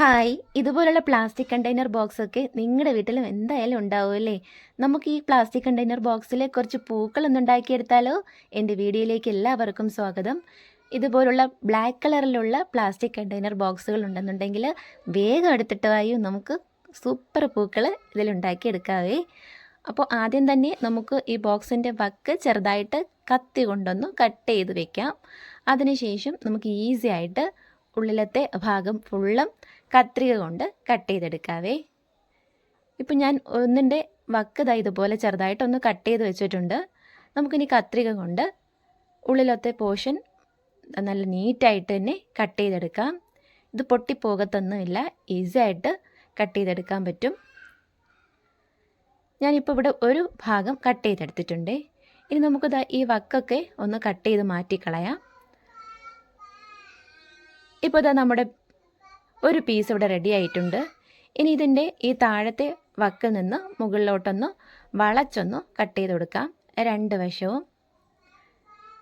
Hi ഇതുപോലുള്ള plastic container box ഒക്കെ നിങ്ങളുടെ വീട്ടിലും എന്തായാലും ഉണ്ടാവും അല്ലേ? നമുക്ക് ഈ പ്ലാസ്റ്റിക് കണ്ടെയ്നർ ബോക്സിൽ കുറച്ച് പൂക്കളൊന്നും ഉണ്ടാക്കിയെടുത്താലോ? എന്റെ വീഡിയോയിലേക്ക് എല്ലാവർക്കും സ്വാഗതം. ഇതുപോലുള്ള ബ്ലാക്ക് കളറിലുള്ള പ്ലാസ്റ്റിക് കണ്ടെയ്നർ ബോക്സുകൾ ഉണ്ടെന്നുണ്ടെങ്കിൽ വേഗം എടുത്തിട്ട് വായു. നമുക്ക് സൂപ്പർ പൂക്കൾ ഇതിലുണ്ടാക്കിയെടുക്കാവേ അപ്പോൾ ആദ്യം തന്നെ നമുക്ക് ഈ ബോക്സിന്റെ വക്ക് ചെറുതായിട്ട് കത്തി കൊണ്ടൊന്ന് കട്ട് ചെയ്ത് വെക്കാം. അതിനുശേഷം നമുക്ക് ഈസി ആയിട്ട് ഉള്ളിലത്തെ ഭാഗം ഫുള്ളും കത്രിക കൊണ്ട് കട്ട് ചെയ്തെടുക്കാവേ. ഇപ്പം ഞാൻ ഒന്നിന്റെ വക്കത ഇതുപോലെ ചെറുതായിട്ടൊന്ന് കട്ട് ചെയ്ത് വെച്ചിട്ടുണ്ട്. നമുക്കിനി കത്രിക കൊണ്ട് ഉള്ളിലത്തെ പോർഷൻ നല്ല നീറ്റായിട്ട് തന്നെ കട്ട് ചെയ്തെടുക്കാം. ഇത് പൊട്ടിപ്പോകത്തൊന്നുമില്ല. ഈസി ആയിട്ട് കട്ട് ചെയ്തെടുക്കാൻ പറ്റും. ഞാനിപ്പോൾ ഇവിടെ ഒരു ഭാഗം കട്ട് ചെയ്തെടുത്തിട്ടുണ്ട്. ഇനി നമുക്ക് ഈ വക്കൊക്കെ ഒന്ന് കട്ട് ചെയ്ത് മാറ്റിക്കളയാം. ഇപ്പോൾ ഇതാ നമ്മുടെ ഒരു പീസ് ഇവിടെ റെഡി ആയിട്ടുണ്ട്. ഇനി ഇതിന്റെ ഈ താഴത്തെ വക്കിൽ നിന്ന് മുകളിലോട്ടൊന്ന് വളച്ചൊന്ന് കട്ട് ചെയ്ത് കൊടുക്കാം. രണ്ട് വശവും.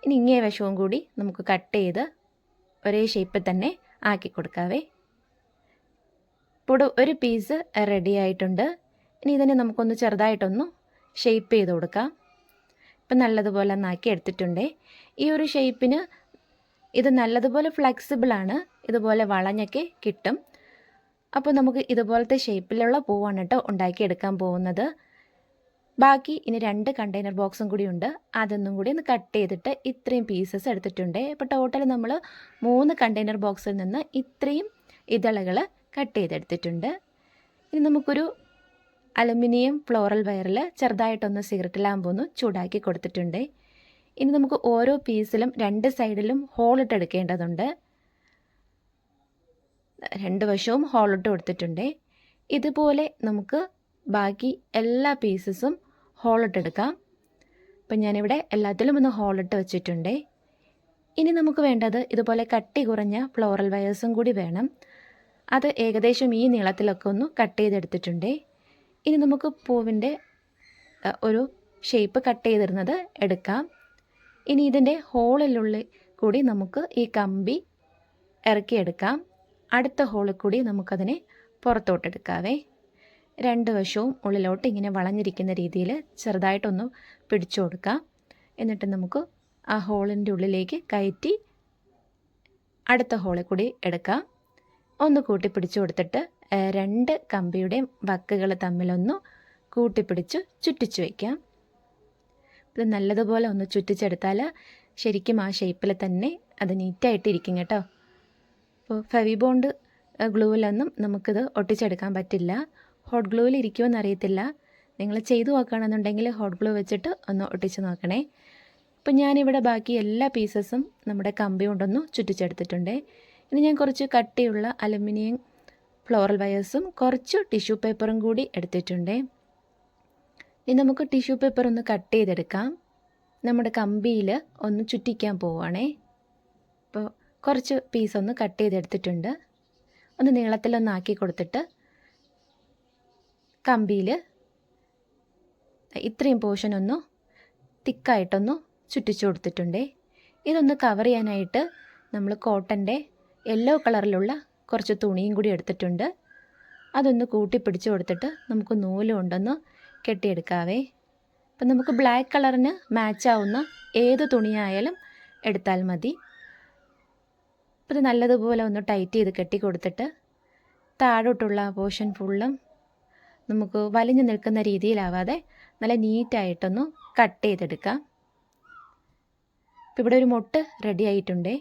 ഇനി ഇങ്ങേ വശവും കൂടി നമുക്ക് കട്ട് ചെയ്ത് ഒരേ ഷേപ്പിൽ തന്നെ ആക്കി കൊടുക്കാവേ. ഇപ്പോൾ ഒരു പീസ് റെഡി ആയിട്ടുണ്ട്. ഇനി ഇതിനെ നമുക്കൊന്ന് ചെറുതായിട്ടൊന്ന് ഷേപ്പ് ചെയ്ത് കൊടുക്കാം. ഇപ്പം നല്ലതുപോലെ ഒന്നാക്കി എടുത്തിട്ടുണ്ടേ. ഈ ഒരു ഷേപ്പിന് ഇത് നല്ലതുപോലെ ഫ്ലെക്സിബിളാണ് ഇതുപോലെ വളഞ്ഞൊക്കെ കിട്ടും. അപ്പോൾ നമുക്ക് ഇതുപോലത്തെ ഷേപ്പിലുള്ള പൂവാണ് കേട്ടോ ഉണ്ടാക്കിയെടുക്കാൻ പോകുന്നത്. ബാക്കി ഇനി രണ്ട് കണ്ടെയ്നർ ബോക്സും കൂടി ഉണ്ട്. അതൊന്നും കൂടി ഒന്ന് കട്ട് ചെയ്തിട്ട് ഇത്രയും പീസസ് എടുത്തിട്ടുണ്ട്. ഇപ്പോൾ ടോട്ടൽ നമ്മൾ മൂന്ന് കണ്ടെയ്നർ ബോക്സിൽ നിന്ന് ഇത്രയും ഇതളകൾ കട്ട് ചെയ്തെടുത്തിട്ടുണ്ട്. ഇനി നമുക്കൊരു അലുമിനിയം ഫ്ലോറൽ വയറിൽ ചെറുതായിട്ടൊന്ന് സിഗരറ്റ് ലാമ്പൊന്ന് ചൂടാക്കി കൊടുത്തിട്ടുണ്ട്. ഇനി നമുക്ക് ഓരോ പീസിലും രണ്ട് സൈഡിലും ഹോളിട്ട് എടുക്കേണ്ടതുണ്ട്. രണ്ട് വശവും ഹോളിട്ട് കൊടുത്തിട്ടുണ്ട്. ഇതുപോലെ നമുക്ക് ബാക്കി എല്ലാ പീസസും ഹോളിട്ട് എടുക്കാം. അപ്പം ഞാനിവിടെ എല്ലാത്തിലും ഒന്ന് ഹോളിട്ട് വെച്ചിട്ടുണ്ട്. ഇനി നമുക്ക് വേണ്ടത് ഇതുപോലെ കട്ടി കുറഞ്ഞ ഫ്ലോറൽ വയേഴ്സും കൂടി വേണം. അത് ഏകദേശം ഈ നീളത്തിലൊക്കെ ഒന്ന് കട്ട് ചെയ്തെടുത്തിട്ടുണ്ട്. ഇനി നമുക്ക് പൂവിന്റെ ഒരു ഷേപ്പ് കട്ട് ചെയ്തിരുന്നത് എടുക്കാം. ഇനി ഇതിന്റെ ഹോളിലുള്ളിൽ കൂടി നമുക്ക് ഈ കമ്പി ഇറക്കിയെടുക്കാം. അടുത്ത ഹോളിൽ കൂടി നമുക്കതിനെ പുറത്തോട്ടെടുക്കാവേ. രണ്ട് വശവും ഉള്ളിലോട്ട് ഇങ്ങനെ വളഞ്ഞിരിക്കുന്ന രീതിയിൽ ചെറുതായിട്ടൊന്ന് പിടിച്ചു കൊടുക്കാം. എന്നിട്ട് നമുക്ക് ആ ഹോളിന്റെ ഉള്ളിലേക്ക് കയറ്റി അടുത്ത ഹോളിൽ കൂടി എടുക്കാം. ഒന്ന് കൂട്ടി പിടിച്ചു കൊടുത്തിട്ട് രണ്ട് കമ്പിയുടെയും വക്കുകൾ തമ്മിലൊന്ന് കൂട്ടിപ്പിടിച്ച് ചുറ്റിച്ചു വയ്ക്കാം. ഇത് നല്ലതുപോലെ ഒന്ന് ചുറ്റിച്ചെടുത്താൽ ശരിക്കും ആ ഷേപ്പിൽ തന്നെ അത് നീറ്റായിട്ട് ഇരിക്കും കേട്ടോ അപ്പോൾ ഫെവി ബോണ്ട് ഗ്ലൂവിലൊന്നും നമുക്കിത് ഒട്ടിച്ചെടുക്കാൻ പറ്റില്ല. ഹോട്ട് ഗ്ലൂവിൽ ഇരിക്കുമെന്ന് അറിയത്തില്ല നിങ്ങൾ ചെയ്തു നോക്കുകയാണെന്നുണ്ടെങ്കിൽ ഹോട്ട് ഗ്ലൂ വെച്ചിട്ട് ഒന്ന് ഒട്ടിച്ച് നോക്കണേ. ഇപ്പം ഞാനിവിടെ ബാക്കി എല്ലാ പീസസും നമ്മുടെ കമ്പി കൊണ്ടൊന്ന് ചുറ്റിച്ചെടുത്തിട്ടുണ്ട്. ഇനി ഞാൻ കുറച്ച് കട്ടിയുള്ള അലുമിനിയം ഫ്ലോറൽ വയേഴ്സും കുറച്ച് ടിഷ്യൂ പേപ്പറും കൂടി എടുത്തിട്ടുണ്ട്. ഇനി നമുക്ക് ടിഷ്യൂ പേപ്പർ ഒന്ന് കട്ട് ചെയ്തെടുക്കാം. നമ്മുടെ കമ്പിയിൽ ഒന്ന് ചുറ്റിക്കാൻ പോവുകയാണേ അപ്പോൾ കുറച്ച് പീസ് ഒന്ന് കട്ട് ചെയ്തെടുത്തിട്ടുണ്ട്. ഒന്ന് നീളത്തിലൊന്ന് ആക്കി കൊടുത്തിട്ട് കമ്പിയിൽ ഇത്രയും പോർഷൻ ഒന്ന് തിക്കായിട്ടൊന്ന് ചുറ്റിച്ചു കൊടുത്തിട്ടുണ്ട്. ഇതൊന്ന് കവർ ചെയ്യാനായിട്ട് നമ്മൾ കോട്ടന്റെ യെല്ലോ കളറിലുള്ള കുറച്ച് തുണിയും കൂടി എടുത്തിട്ടുണ്ട്. അതൊന്ന് കൂട്ടി പിടിച്ചു കൊടുത്തിട്ട് നമുക്ക് നൂൽ കൊണ്ടൊന്ന് കെട്ടിയെടുക്കാവേ. അപ്പം നമുക്ക് ബ്ലാക്ക് കളറിന് മാച്ചാവുന്ന ഏത് തുണിയായാലും എടുത്താൽ മതി. അപ്പോൾ ഇത് നല്ലതുപോലെ ഒന്ന് ടൈറ്റ് ചെയ്ത് കെട്ടി കൊടുത്തിട്ട് താഴോട്ടുള്ള പോർഷൻ ഫുള്ളും നമുക്ക് വലിഞ്ഞു നിൽക്കുന്ന രീതിയിലാവാതെ നല്ല നീറ്റായിട്ടൊന്ന് കട്ട് ചെയ്തെടുക്കാം. ഇപ്പോൾ ഇവിടെ ഒരു മുട്ട് റെഡി ആയിട്ടുണ്ടേ.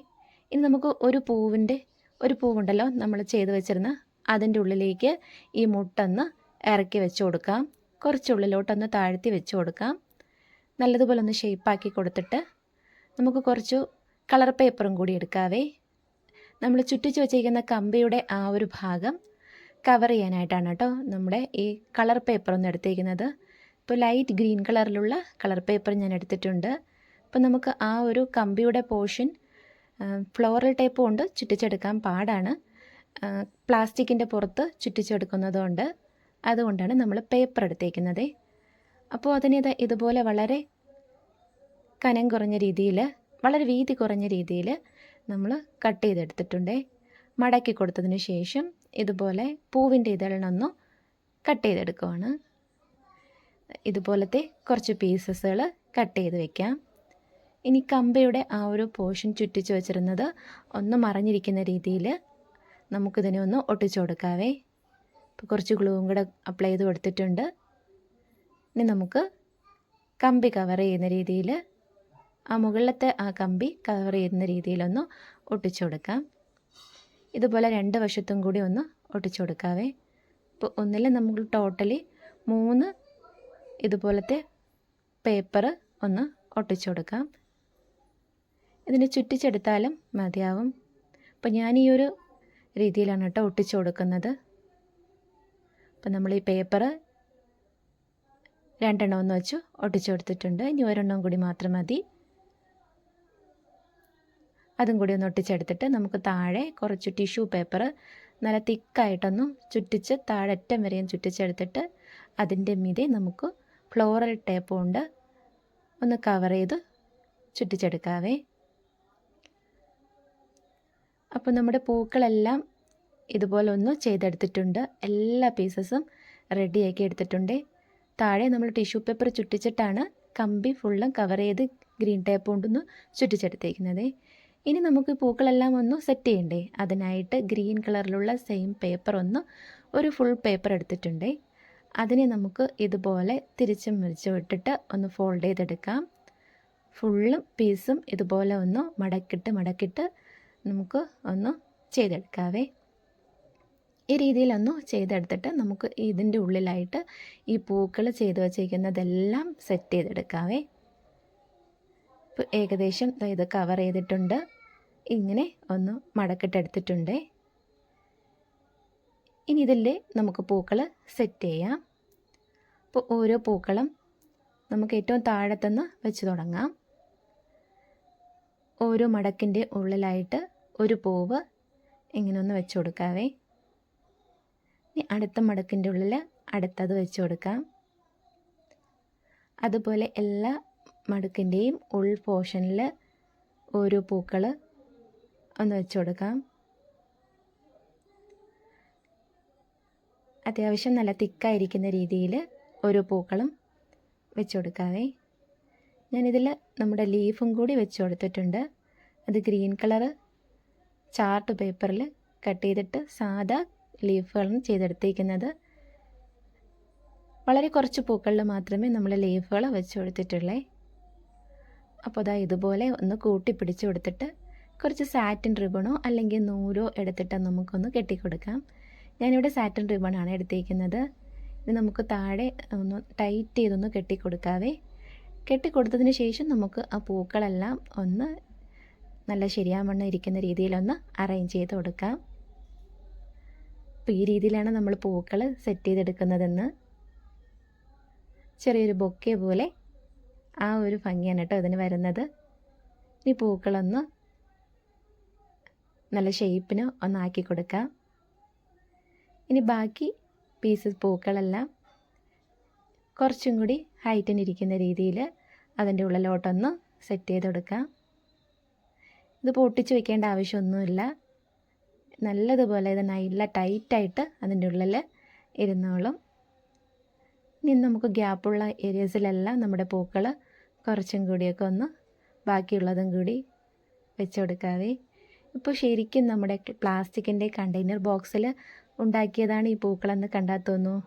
ഇനി നമുക്ക് ഒരു പൂവിന്റെ ഒരു പൂവുണ്ടല്ലോ നമ്മൾ ചെയ്ത് വെച്ചിരുന്ന അതിന്റെ ഉള്ളിലേക്ക് ഈ മുട്ടൊന്ന് ഇറക്കി വെച്ച് കൊടുക്കാം. കുറച്ചുള്ളിലോട്ടൊന്ന് താഴ്ത്തി വെച്ച് കൊടുക്കാം. നല്ലതുപോലെ ഒന്ന് ഷേപ്പാക്കി കൊടുത്തിട്ട് നമുക്ക് കുറച്ച് കളർ പേപ്പറും കൂടി എടുക്കാവേ. നമ്മൾ ചുറ്റിച്ച് വെച്ചിരിക്കുന്ന കമ്പിയുടെ ആ ഒരു ഭാഗം കവർ ചെയ്യാനായിട്ടാണ് കേട്ടോ നമ്മുടെ ഈ കളർ പേപ്പർ ഒന്ന് എടുത്തിരിക്കുന്നത് ഇപ്പോൾ ലൈറ്റ് ഗ്രീൻ കളറിലുള്ള കളർ പേപ്പർ ഞാൻ എടുത്തിട്ടുണ്ട്. അപ്പോൾ നമുക്ക് ആ ഒരു കമ്പിയുടെ പോർഷൻ ഫ്ലോറൽ ടേപ്പ് കൊണ്ട് ചുറ്റിച്ചെടുക്കാൻ പാടാണ്. പ്ലാസ്റ്റിക്കിന്റെ പുറത്ത് ചുറ്റിച്ചെടുക്കുന്നതുകൊണ്ട് അതുകൊണ്ടാണ് നമ്മൾ പേപ്പർ എടുത്തേക്കുന്നത്. അപ്പോൾ അതിനിത് ഇതുപോലെ വളരെ കനം കുറഞ്ഞ രീതിയിൽ വളരെ വീതി കുറഞ്ഞ രീതിയിൽ നമ്മൾ കട്ട് ചെയ്തെടുത്തിട്ടുണ്ട്. മടക്കി കൊടുത്തതിന് ശേഷം ഇതുപോലെ പൂവിന്റെ ഇതളിനൊന്ന് കട്ട് ചെയ്തെടുക്കുവാണ്. ഇതുപോലത്തെ കുറച്ച് പീസസുകൾ കട്ട് ചെയ്ത് വെക്കാം. ഇനി കമ്പയുടെ ആ ഒരു പോർഷൻ ചുറ്റിച്ച് വെച്ചിരുന്നത് ഒന്ന് മറിഞ്ഞിരിക്കുന്ന രീതിയിൽ നമുക്കിതിനെ ഒന്ന് ഒട്ടിച്ചു കൊടുക്കാവേ. ഇപ്പോൾ കുറച്ച് ഗ്ലൂവും കൂടെ അപ്ലൈ ചെയ്ത് കൊടുത്തിട്ടുണ്ട്. ഇനി നമുക്ക് കമ്പി കവർ ചെയ്യുന്ന രീതിയിൽ ആ മുകളിലത്തെ ആ കമ്പി കവർ ചെയ്യുന്ന രീതിയിലൊന്ന് ഒട്ടിച്ചു കൊടുക്കാം. ഇതുപോലെ രണ്ട് വശത്തും കൂടി ഒന്ന് ഒട്ടിച്ചു കൊടുക്കാവേ. ഇപ്പോൾ ഒന്നിൽ നമ്മൾ ടോട്ടലി മൂന്ന് ഇതുപോലത്തെ പേപ്പർ ഒന്ന് ഒട്ടിച്ചു കൊടുക്കാം. ഇതിന് ചുറ്റിച്ചെടുത്താലും മതിയാവും. അപ്പോൾ ഞാൻ ഈ ഒരു രീതിയിലാണ് കേട്ടോ ഒട്ടിച്ചു കൊടുക്കുന്നത്. അപ്പം നമ്മൾ ഈ പേപ്പർ രണ്ടെണ്ണം ഒന്ന് വെച്ചു. ഒട്ടിച്ചു കൊടുത്തിട്ടുണ്ട്. ഇനി ഒരെണ്ണം കൂടി മാത്രം മതി. അതും കൂടി ഒന്ന് ഒട്ടിച്ചെടുത്തിട്ട് നമുക്ക് താഴെ കുറച്ച് ടിഷ്യൂ പേപ്പർ നല്ല തിക്കായിട്ടൊന്ന് ചുറ്റിച്ച് താഴെ അറ്റം വരെയും ചുറ്റിച്ചെടുത്തിട്ട് അതിന്റെ മീതെ നമുക്ക് ഫ്ലോറൽ ടേപ്പ് കൊണ്ട് ഒന്ന് കവർ ചെയ്ത് ചുറ്റിച്ചെടുക്കാവേ. അപ്പോൾ നമ്മുടെ പൂക്കളെല്ലാം ഇതുപോലെ ഒന്ന് ചെയ്തെടുത്തിട്ടുണ്ട്. എല്ലാ പീസസും റെഡിയാക്കി എടുത്തിട്ടുണ്ട്. താഴെ നമ്മൾ ടിഷ്യൂ പേപ്പർ ചുറ്റിച്ചിട്ടാണ് കമ്പി ഫുള്ളും കവർ ചെയ്ത് ഗ്രീൻ ടേപ്പ് കൊണ്ടൊന്ന് ചുറ്റിച്ചെടുത്തേക്കുന്നത്. ഇനി നമുക്ക് പൂക്കളെല്ലാം ഒന്ന് സെറ്റ് ചെയ്യണ്ടേ? അതിനായിട്ട് ഗ്രീൻ കളറിലുള്ള സെയിം പേപ്പർ ഒന്ന് ഒരു ഫുൾ പേപ്പർ എടുത്തിട്ടുണ്ട്. അതിനെ നമുക്ക് ഇതുപോലെ തിരിച്ചും മുറിച്ചും ഇട്ടിട്ട് ഒന്ന് ഫോൾഡ് ചെയ്തെടുക്കാം. ഫുള്ളും പീസും ഇതുപോലെ ഒന്ന് മടക്കിട്ട് മടക്കിട്ട് നമുക്ക് ഒന്ന് ചെയ്തെടുക്കാവേ. ഈ രീതിയിലൊന്ന് ചെയ്തെടുത്തിട്ട് നമുക്ക് ഇതിന്റെ ഉള്ളിലായിട്ട് ഈ പൂക്കൾ ചെയ്തു വച്ചിരിക്കുന്നതെല്ലാം സെറ്റ് ചെയ്തെടുക്കാവേ. ഇപ്പോൾ ഏകദേശം ഇത് കവർ ചെയ്തിട്ടുണ്ട്. ഇങ്ങനെ ഒന്ന് മടക്കിട്ടെടുത്തിട്ടുണ്ട്. ഇനി ഇതിൽ നമുക്ക് പൂക്കൾ സെറ്റ് ചെയ്യാം. അപ്പോൾ ഓരോ പൂക്കളും നമുക്ക് ഏറ്റവും താഴത്തുനിന്ന് വെച്ച് തുടങ്ങാം. ഓരോ മടക്കിന്റെ ഉള്ളിലായിട്ട് ഒരു പൂവ് ഇങ്ങനെ ഒന്ന് വെച്ച് കൊടുക്കാവേ. ഇനി അടുത്ത മടക്കിന്റെ ഉള്ളിൽ അടുത്തത് വെച്ച് കൊടുക്കാം. അതുപോലെ എല്ലാ മടക്കിന്റെയും ഉൾ പോർഷനിൽ ഓരോ പൂക്കൾ ഒന്ന് വെച്ച് കൊടുക്കാം. അത്യാവശ്യം നല്ല തിക്കായിരിക്കുന്ന രീതിയിൽ ഓരോ പൂക്കളും വെച്ച് കൊടുക്കാവേ. ഞാനിതിൽ നമ്മുടെ ലീഫും കൂടി വെച്ച് കൊടുത്തിട്ടുണ്ട്. അത് ഗ്രീൻ കളറ് ചാർട്ട് പേപ്പറിൽ കട്ട് ചെയ്തിട്ട് സാധാ ലീഫുകളും ചെയ്തെടുത്തേക്കുന്നത് വളരെ കുറച്ച് പൂക്കളിൽ മാത്രമേ നമ്മൾ ലീഫുകൾ വെച്ച് കൊടുത്തിട്ടുള്ളേ. അപ്പോൾ അതാ ഇതുപോലെ ഒന്ന് കൂട്ടി പിടിച്ചു കൊടുത്തിട്ട് കുറച്ച് സാറ്റിൻ റിബണോ അല്ലെങ്കിൽ നൂലോ എടുത്തിട്ട് നമുക്കൊന്ന് കെട്ടിക്കൊടുക്കാം. ഞാനിവിടെ സാറ്റിൻ റിബണാണ് എടുത്തേക്കുന്നത് ഇത് നമുക്ക് താഴെ ഒന്ന് ടൈറ്റ് ചെയ്തൊന്ന് കെട്ടിക്കൊടുക്കാവേ. കെട്ടിക്കൊടുത്തതിന് ശേഷം നമുക്ക് ആ പൂക്കളെല്ലാം ഒന്ന് നല്ല ശരിയാവണ്ണം ഇരിക്കുന്ന രീതിയിലൊന്ന് അറേഞ്ച് ചെയ്ത് കൊടുക്കാം. അപ്പോൾ ഈ രീതിയിലാണ് നമ്മൾ പൂക്കൾ സെറ്റ് ചെയ്തെടുക്കുന്നതെന്ന് ചെറിയൊരു ബൊക്കെ പോലെ ആ ഒരു ഭംഗിയാണ് കേട്ടോ അതിന് വരുന്നത്. ഈ പൂക്കളൊന്ന് നല്ല ഷേപ്പിന് ഒന്നാക്കി കൊടുക്കാം. ഇനി ബാക്കി പീസസ് പൂക്കളെല്ലാം കുറച്ചും കൂടി ഹൈറ്റിനിരിക്കുന്ന രീതിയിൽ അതിന്റെ ഉള്ളിലോട്ടൊന്ന് സെറ്റ് ചെയ്ത് കൊടുക്കാം ഇത് പൊട്ടിച്ച് വെക്കേണ്ട ആവശ്യമൊന്നുമില്ല. നല്ലതുപോലെ ഇത് നല്ല ടൈറ്റായിട്ട് അതിന്റെ ഉള്ളിൽ ഇരുന്നോളും. ഇനി നമുക്ക് ഗ്യാപ്പുള്ള ഏരിയസിലെല്ലാം നമ്മുടെ പൂക്കൾ കുറച്ചും കൂടിയൊക്കെ ഒന്ന് ബാക്കിയുള്ളതും കൂടി വെച്ച് ഇപ്പോൾ ശരിക്കും നമ്മുടെ പ്ലാസ്റ്റിക്കിന്റെ കണ്ടെയ്നർ ബോക്സിൽ ഉണ്ടാക്കിയതാണ് ഈ പൂക്കളെന്ന് കണ്ടാൽ തോന്നുന്നു.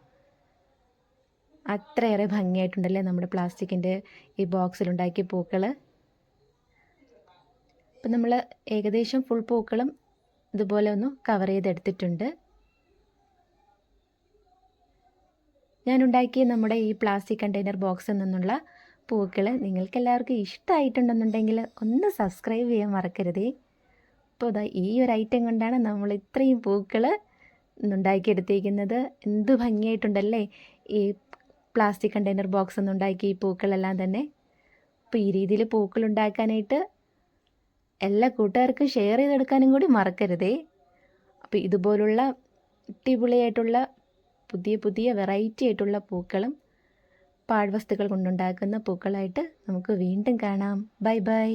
അത്രയേറെ ഭംഗിയായിട്ടുണ്ടല്ലേ നമ്മുടെ പ്ലാസ്റ്റിക്കിന്റെ ഈ ബോക്സിലുണ്ടാക്കിയ പൂക്കൾ. അപ്പം നമ്മൾ ഏകദേശം ഫുൾ പൂക്കളും ഇതുപോലെ ഒന്ന് കവർ ചെയ്തെടുത്തിട്ടുണ്ട്. ഞാനുണ്ടാക്കിയ നമ്മുടെ ഈ പ്ലാസ്റ്റിക് കണ്ടെയ്നർ ബോക്സിൽ നിന്നുള്ള പൂക്കൾ നിങ്ങൾക്ക് എല്ലാവർക്കും ഇഷ്ടമായിട്ടുണ്ടെന്നുണ്ടെങ്കിൽ ഒന്ന് സബ്സ്ക്രൈബ് ചെയ്യാൻ മറക്കരുതേ. അപ്പോൾ അതാ ഈ ഒരു ഐറ്റം കൊണ്ടാണ് നമ്മൾ ഇത്രയും പൂക്കൾ ഉണ്ടാക്കിയെടുത്തിരിക്കുന്നത് എന്ത് ഭംഗിയായിട്ടുണ്ടല്ലേ ഈ പ്ലാസ്റ്റിക് കണ്ടെയ്നർ ബോക്സ് ഒന്നുണ്ടാക്കി ഈ പൂക്കളെല്ലാം തന്നെ. അപ്പോൾ ഈ രീതിയിൽ പൂക്കൾ ഉണ്ടാക്കാനായിട്ട് എല്ലാ കൂട്ടുകാർക്കും ഷെയർ ചെയ്തെടുക്കാനും കൂടി മറക്കരുതേ. അപ്പോൾ ഇതുപോലുള്ള അടിപൊളിയായിട്ടുള്ള പുതിയ പുതിയ വെറൈറ്റി ആയിട്ടുള്ള പൂക്കളും പാഴ്വസ്തുക്കൾ കൊണ്ടുണ്ടാക്കുന്ന പൂക്കളായിട്ട് നമുക്ക് വീണ്ടും കാണാം. Bye bye